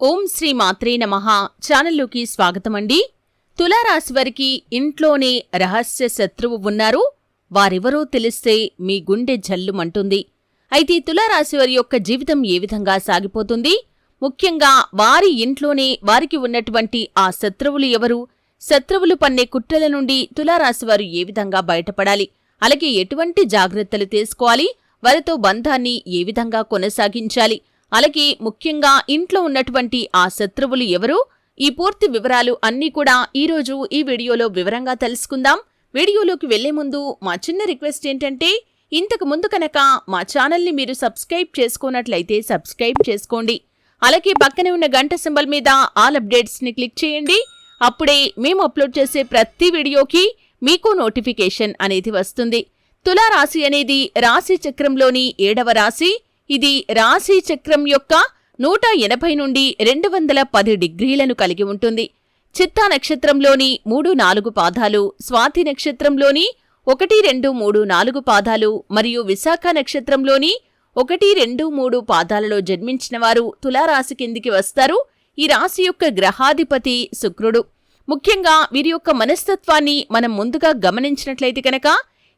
ఓం శ్రీ మాత్రే నమః. ఛానల్లోకి స్వాగతమండి. తులారాశి వారికి ఇంట్లోనే రహస్య శత్రువు ఉన్నారు. వారెవరో తెలిస్తే మీ గుండె జల్లుమంటుంది. అయితే తులారాశి వారి యొక్క జీవితం ఏ విధంగా సాగిపోతుంది? ముఖ్యంగా వారి ఇంట్లోనే వారికి ఉన్నటువంటి ఆ శత్రువులు ఎవరు? శత్రువులు పన్నే కుట్రల నుండి తులారాశి వారు ఏ విధంగా బయటపడాలి? అలాగే ఎటువంటి జాగ్రత్తలు తీసుకోవాలి? వారితో బంధాన్ని ఏ విధంగా కొనసాగించాలి? అలాగే ముఖ్యంగా ఇంట్లో ఉన్నటువంటి ఆ శత్రువులు ఎవరు? ఈ పూర్తి వివరాలు అన్నీ కూడా ఈరోజు ఈ వీడియోలో వివరంగా తెలుసుకుందాం. వీడియోలోకి వెళ్ళే ముందు మా చిన్న రిక్వెస్ట్ ఏంటంటే ఇంతకు ముందు కనుక మా ఛానల్ని మీరు సబ్స్క్రైబ్ చేసుకున్నట్లయితే సబ్స్క్రైబ్ చేసుకోండి. అలాగే పక్కనే ఉన్న గంట సింబల్ మీద ఆల్ అప్డేట్స్ని క్లిక్ చేయండి. అప్పుడే మేము అప్లోడ్ చేసే ప్రతి వీడియోకి మీకు నోటిఫికేషన్ అనేది వస్తుంది. తులారాశి అనేది రాశి చక్రంలోని ఏడవ రాశి. ఇది రాశి చక్రం యొక్క నూట ఎనభై నుండి రెండు వందల పది డిగ్రీలను కలిగి ఉంటుంది. చిత్తా నక్షత్రంలోని మూడు నాలుగు పాదాలు స్వాతి నక్షత్రంలోని ఒకటి రెండు మూడు నాలుగు పాదాలు మరియు విశాఖ నక్షత్రంలోని ఒకటి రెండు మూడు పాదాలలో జన్మించిన వారు తులారాశి కిందికి వస్తారు. ఈ రాశి యొక్క గ్రహాధిపతి శుక్రుడు. ముఖ్యంగా వీరి యొక్క మనస్తత్వాన్ని మనం ముందుగా గమనించినట్లయితే కనుక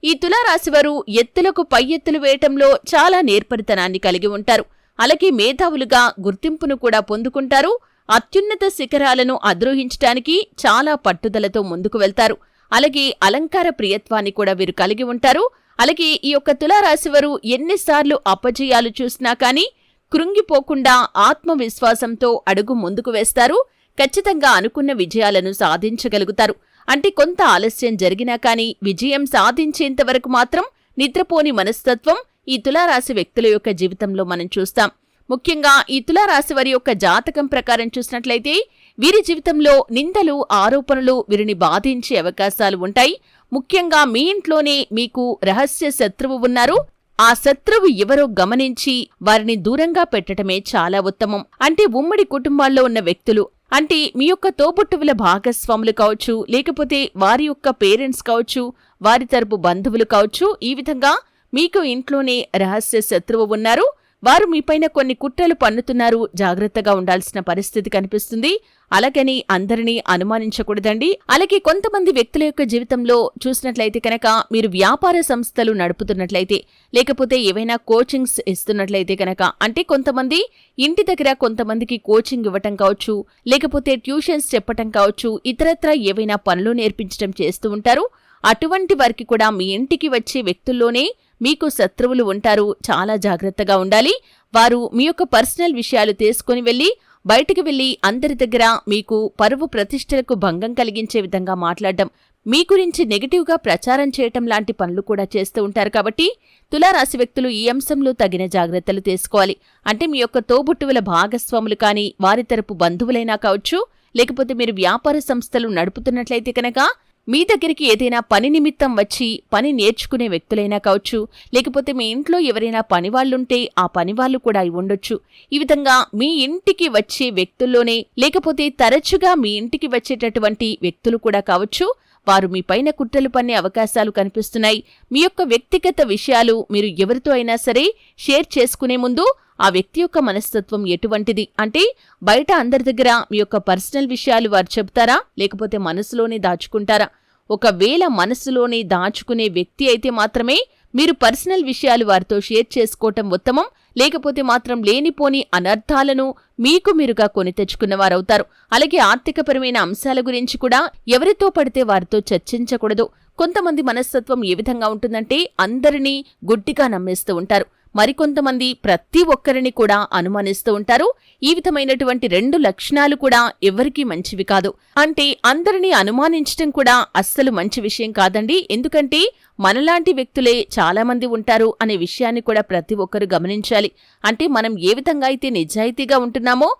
ఈ తులారాశివారు ఎత్తులకు పై ఎత్తులు వేయటంలో చాలా నేర్పరితనాన్ని కలిగి ఉంటారు. అలాగే మేధావులుగా గుర్తింపును కూడా పొందుకుంటారు. అత్యున్నత శిఖరాలను అధిరోహించటానికి చాలా పట్టుదలతో ముందుకు వెళ్తారు. అలాగే అలంకార ప్రియత్వాన్ని కూడా వీరు కలిగి ఉంటారు. అలాగే ఈ యొక్క తులారాశివారు ఎన్నిసార్లు అపజయాలు చూసినా కానీ కృంగిపోకుండా ఆత్మవిశ్వాసంతో అడుగు ముందుకు వేస్తారు. ఖచ్చితంగా అనుకున్న విజయాలను సాధించగలుగుతారు. అంటే కొంత ఆలస్యం జరిగినా కానీ విజయం సాధించేంతవరకు మాత్రం నిద్రపోని మనస్తత్వం ఈ తులారాశి వ్యక్తుల యొక్క జీవితంలో మనం చూస్తాం. ముఖ్యంగా ఈ తులారాశి వారి యొక్క జాతకం ప్రకారం చూసినట్లయితే వీరి జీవితంలో నిందలు ఆరోపణలు వీరిని బాధించే అవకాశాలు ఉంటాయి. ముఖ్యంగా మీ ఇంట్లోనే మీకు రహస్య శత్రువు ఉన్నారు. ఆ శత్రువు ఎవరో గమనించి వారిని దూరంగా పెట్టటమే చాలా ఉత్తమం. అంటే ఉమ్మడి కుటుంబాల్లో ఉన్న వ్యక్తులు అంటే మీ యొక్క తోబుట్టువుల భాగస్వాములు కావచ్చు లేకపోతే వారి యొక్క పేరెంట్స్ కావచ్చు వారి తరపు బంధువులు కావచ్చు ఈ విధంగా మీకు ఇంట్లోనే రహస్య శత్రువు ఉన్నారు. వారు మీపైన కొన్ని కుట్రలు పన్నుతున్నారు. జాగ్రత్తగా ఉండాల్సిన పరిస్థితి కనిపిస్తుంది. అలాగని అందరినీ అనుమానించకూడదండి. అలాగే కొంతమంది వ్యక్తుల యొక్క జీవితంలో చూసినట్లయితే కనుక మీరు వ్యాపార సంస్థలు నడుపుతున్నట్లయితే లేకపోతే ఏవైనా కోచింగ్స్ ఇస్తున్నట్లయితే కనుక అంటే కొంతమంది ఇంటి దగ్గర కొంతమందికి కోచింగ్ ఇవ్వటం కావచ్చు లేకపోతే ట్యూషన్స్ చెప్పటం కావచ్చు ఇతరత్ర ఏవైనా పనులు నేర్పించడం చేస్తూ ఉంటారు. అటువంటి వారికి కూడా మీ ఇంటికి వచ్చే వ్యక్తుల్లోనే మీకు శత్రువులు ఉంటారు చాలా జాగ్రత్తగా ఉండాలి. వారు మీ యొక్క పర్సనల్ విషయాలు తీసుకుని వెళ్ళి బయటికి వెళ్ళి అందరి దగ్గర మీకు పరువు ప్రతిష్టలకు భంగం కలిగించే విధంగా మాట్లాడడం. మీ గురించి నెగిటివ్గా ప్రచారం చేయటం లాంటి పనులు కూడా చేస్తూ ఉంటారు కాబట్టి తులారాశి వ్యక్తులు ఈ అంశంలో తగిన జాగ్రత్తలు తీసుకోవాలి. అంటే మీ యొక్క తోబుట్టువుల భాగస్వాములు కానీ వారి తరపు బంధువులైనా కావచ్చు లేకపోతే మీరు వ్యాపార సంస్థలు నడుపుతున్నట్లయితే కనుక మీ దగ్గరికి ఏదైనా పని నిమిత్తం వచ్చి పని నేర్చుకునే వ్యక్తులైనా కావచ్చు లేకపోతే మీ ఇంట్లో ఎవరైనా పనివాళ్ళుంటే ఆ పనివాళ్ళు కూడా అయి ఉండొచ్చు. ఈ విధంగా మీ ఇంటికి వచ్చే వ్యక్తుల్లోనే లేకపోతే తరచుగా మీ ఇంటికి వచ్చేటటువంటి వ్యక్తులు కూడా కావచ్చు వారు మీ పైన కుట్రలు పన్నే అవకాశాలు కనిపిస్తున్నాయి. మీ యొక్క వ్యక్తిగత విషయాలు మీరు ఎవరితో అయినా సరే షేర్ చేసుకునే ముందు ఆ వ్యక్తి యొక్క మనస్తత్వం ఎటువంటిది? అంటే బయట అందరి దగ్గర మీ యొక్క పర్సనల్ విషయాలు వారు చెబుతారా? లేకపోతే మనసులోనే దాచుకుంటారా? ఒకవేళ మనసులోనే దాచుకునే వ్యక్తి అయితే మాత్రమే మీరు పర్సనల్ విషయాలు వారితో షేర్ చేసుకోవటం ఉత్తమం. లేకపోతే మాత్రం లేనిపోని అనర్థాలను మీకు మీరుగా కొని తెచ్చుకున్నవారవుతారు. అలాగే ఆర్థికపరమైన అంశాల గురించి కూడా ఎవరితో పడితే వారితో చర్చించకూడదు. కొంతమంది మనస్తత్వం ఏ విధంగా ఉంటుందంటే అందరినీ గుడ్డిగా నమ్మేస్తూ ఉంటారు. మరికొంతమంది ప్రతి ఒక్కరిని కూడా అనుమానిస్తూ ఉంటారు. ఈ విధమైనటువంటి రెండు లక్షణాలు కూడా ఎవరికీ మంచివి కాదు. అంటే అందరినీ అనుమానించటం కూడా అస్సలు మంచి విషయం కాదండి. ఎందుకంటే మనలాంటి వ్యక్తులే చాలా మంది ఉంటారు అనే విషయాన్ని కూడా ప్రతి ఒక్కరు గమనించాలి. అంటే మనం ఏ విధంగా అయితే నిజాయితీగా ఉంటున్నామో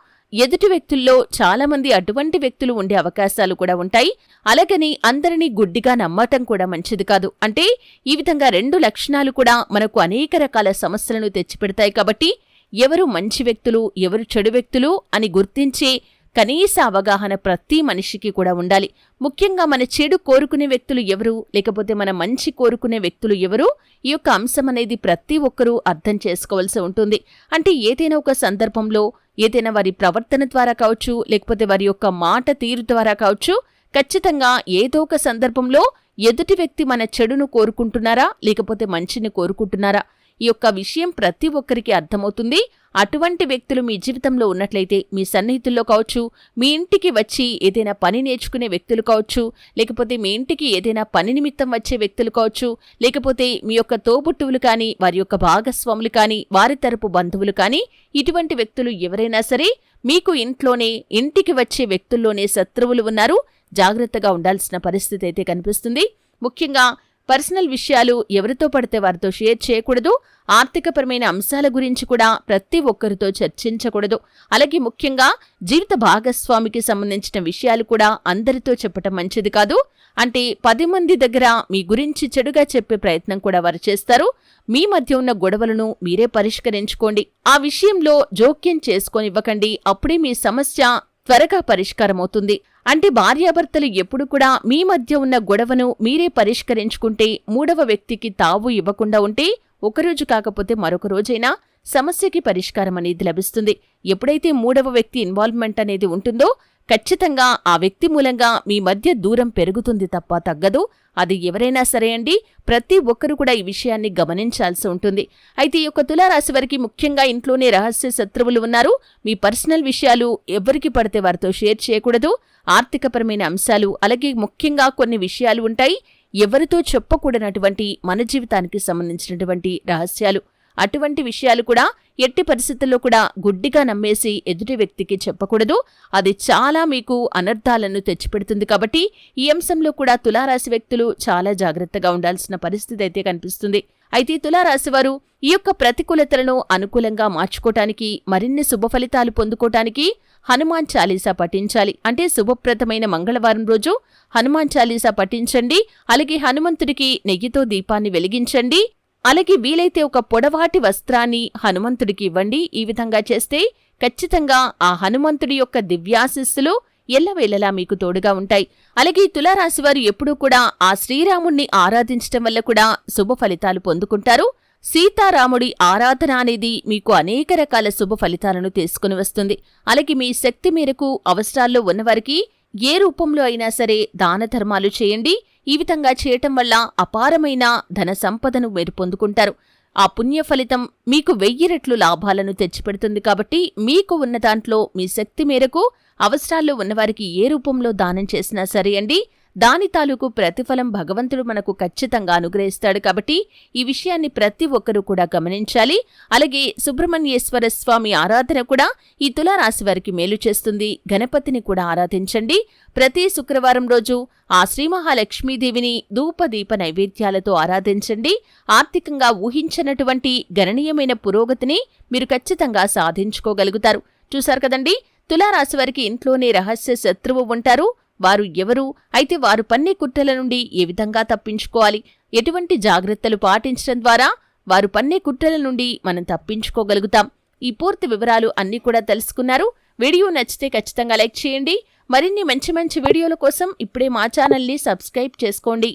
ఎదుటి వ్యక్తుల్లో చాలామంది అటువంటి వ్యక్తులు ఉండే అవకాశాలు కూడా ఉంటాయి. అలాగని అందరినీ గుడ్డిగా నమ్మటం కూడా మంచిది కాదు. అంటే ఈ విధంగా రెండు లక్షణాలు కూడా మనకు అనేక రకాల సమస్యలను తెచ్చిపెడతాయి కాబట్టి ఎవరు మంచి వ్యక్తులు ఎవరు చెడు వ్యక్తులు అని గుర్తించే కనీస అవగాహన ప్రతి మనిషికి కూడా ఉండాలి. ముఖ్యంగా మన చెడు కోరుకునే వ్యక్తులు ఎవరు? లేకపోతే మన మంచి కోరుకునే వ్యక్తులు ఎవరు? ఈ యొక్క అంశం అనేది ప్రతి ఒక్కరూ అర్థం చేసుకోవాల్సి ఉంటుంది. అంటే ఏదైనా ఒక సందర్భంలో ఏదైనా వారి ప్రవర్తన ద్వారా కావచ్చు లేకపోతే వారి యొక్క మాట తీరు ద్వారా కావచ్చు ఖచ్చితంగా ఏదో ఒక సందర్భంలో ఎదుటి వ్యక్తి మన చెడును కోరుకుంటున్నారా? లేకపోతే మంచిని కోరుకుంటున్నారా? ఈ యొక్క విషయం ప్రతి ఒక్కరికి అర్థమవుతుంది. అటువంటి వ్యక్తులు మీ జీవితంలో ఉన్నట్లయితే మీ సన్నిహితుల్లో కావచ్చు మీ ఇంటికి వచ్చి ఏదైనా పని నేర్చుకునే వ్యక్తులు కావచ్చు లేకపోతే మీ ఇంటికి ఏదైనా పని నిమిత్తం వచ్చే వ్యక్తులు కావచ్చు లేకపోతే మీ యొక్క తోబుట్టువులు కానీ వారి యొక్క భాగస్వాములు కానీ వారి తరపు బంధువులు కానీ ఇటువంటి వ్యక్తులు ఎవరైనా సరే మీకు ఇంట్లోనే ఇంటికి వచ్చే వ్యక్తుల్లోనే శత్రువులు ఉన్నారు. జాగ్రత్తగా ఉండాల్సిన పరిస్థితి అయితే కనిపిస్తుంది. ముఖ్యంగా పర్సనల్ విషయాలు ఎవరితో పడితే వారితో షేర్ చేయకూడదు. ఆర్థికపరమైన అంశాల గురించి కూడా ప్రతి ఒక్కరితో చర్చించకూడదు. అలాగే ముఖ్యంగా జీవిత భాగస్వామికి సంబంధించిన విషయాలు కూడా అందరితో చెప్పటం మంచిది కాదు. అంటే పది మంది దగ్గర మీ గురించి చెడుగా చెప్పే ప్రయత్నం కూడా వారు చేస్తారు. మీ మధ్య ఉన్న గొడవలను మీరే పరిష్కరించుకోండి. ఆ విషయంలో జోక్యం చేసుకొనివ్వకండి. అప్పుడే మీ సమస్య త్వరగా పరిష్కారమవుతుంది. అంటే భార్యాభర్తలు ఎప్పుడు కూడా మీ మధ్య ఉన్న గొడవను మీరే పరిష్కరించుకుంటే మూడవ వ్యక్తికి తావు ఇవ్వకుండా ఉంటే ఒకరోజు కాకపోతే మరొక రోజైనా సమస్యకి పరిష్కారం అనేది లభిస్తుంది. ఎప్పుడైతే మూడవ వ్యక్తి ఇన్వాల్వ్మెంట్ అనేది ఉంటుందో ఖచ్చితంగా ఆ వ్యక్తి మూలంగా మీ మధ్య దూరం పెరుగుతుంది తప్ప తగ్గదు. అది ఎవరైనా సరే అండి ప్రతి ఒక్కరు కూడా ఈ విషయాన్ని గమనించాల్సి ఉంటుంది. అయితే ఈ యొక్క తులారాశి వారికి ముఖ్యంగా ఇంట్లోనే రహస్య శత్రువులు ఉన్నారు. మీ పర్సనల్ విషయాలు ఎవరికి పడితే వారితో షేర్ చేయకూడదు. ఆర్థికపరమైన అంశాలు అలాగే ముఖ్యంగా కొన్ని విషయాలు ఉంటాయి. ఎవరితో చెప్పకూడనటువంటి మన జీవితానికి సంబంధించినటువంటి రహస్యాలు. అటువంటి విషయాలు కూడా ఎట్టి పరిస్థితుల్లో కూడా గుడ్డిగా నమ్మేసి ఎదుటి వ్యక్తికి చెప్పకూడదు. అది చాలా మీకు అనర్థాలను తెచ్చిపెడుతుంది కాబట్టి ఈ అంశంలో కూడా తులారాశి వ్యక్తులు చాలా జాగ్రత్తగా ఉండాల్సిన పరిస్థితి అయితే కనిపిస్తుంది. అయితే తులారాశి వారు ఈ యొక్క ప్రతికూలతలను అనుకూలంగా మార్చుకోటానికి మరిన్ని శుభ ఫలితాలు పొందుకోటానికి హనుమాన్ చాలీసా పఠించాలి. అంటే శుభప్రదమైన మంగళవారం రోజు హనుమాన్ చాలీసా పఠించండి. అలాగే హనుమంతుడికి నెయ్యితో దీపాన్ని వెలిగించండి. అలాగే వీలైతే ఒక పొడవాటి వస్త్రాన్ని హనుమంతుడికి ఇవ్వండి. ఈ విధంగా చేస్తే ఖచ్చితంగా ఆ హనుమంతుడి యొక్క దివ్యాశిస్సులు ఎల్లవేళలా మీకు తోడుగా ఉంటాయి. అలాగే తులారాశివారు ఎప్పుడూ కూడా ఆ శ్రీరాముణ్ణి ఆరాధించటం వల్ల కూడా శుభ ఫలితాలు పొందుకుంటారు. సీతారాముడి ఆరాధన అనేది మీకు అనేక రకాల శుభ ఫలితాలను తీసుకుని వస్తుంది. అలాగే మీ శక్తి మేరకు అవసరాల్లో ఉన్నవారికి ఏ రూపంలో అయినా సరే దాన ధర్మాలు చేయండి. ఈ విధంగా చేయటం వల్ల అపారమైన ధన సంపదను మీరు పొందుకుంటారు. ఆ పుణ్య ఫలితం మీకు వెయ్యి రెట్లు లాభాలను తెచ్చిపెడుతుంది కాబట్టి మీకు ఉన్న దాంట్లో మీ శక్తి మేరకు అవసరాల్లో ఉన్నవారికి ఏ రూపంలో దానం చేసినా సరే అండి. దాని తాలూకు ప్రతిఫలం భగవంతుడు మనకు ఖచ్చితంగా అనుగ్రహిస్తాడు కాబట్టి ఈ విషయాన్ని ప్రతి ఒక్కరూ కూడా గమనించాలి. అలాగే సుబ్రహ్మణ్యేశ్వర స్వామి ఆరాధన కూడా ఈ తులారాశి వారికి మేలు చేస్తుంది. గణపతిని కూడా ఆరాధించండి. ప్రతి శుక్రవారం రోజు ఆ శ్రీ మహాలక్ష్మీదేవిని ధూపదీప నైవేద్యాలతో ఆరాధించండి. ఆర్థికంగా ఊహించనటువంటి గణనీయమైన పురోగతిని మీరు ఖచ్చితంగా సాధించుకోగలుగుతారు. చూశారు కదండి? తులారాశి వారికి ఇంట్లోనే రహస్య శత్రువు ఉంటారు. వారు ఎవరు? అయితే వారు పన్నే కుట్రల నుండి ఏ విధంగా తప్పించుకోవాలి? ఎటువంటి జాగ్రత్తలు పాటించడం ద్వారా వారు పన్నే కుట్రల నుండి మనం తప్పించుకోగలుగుతాం. ఈ పూర్తి వివరాలు అన్నీ కూడా తెలుసుకున్నారు. వీడియో నచ్చితే ఖచ్చితంగా లైక్ చేయండి. మరిన్ని మంచి మంచి వీడియోల కోసం ఇప్పుడే మా ఛానల్ని సబ్స్క్రైబ్ చేసుకోండి.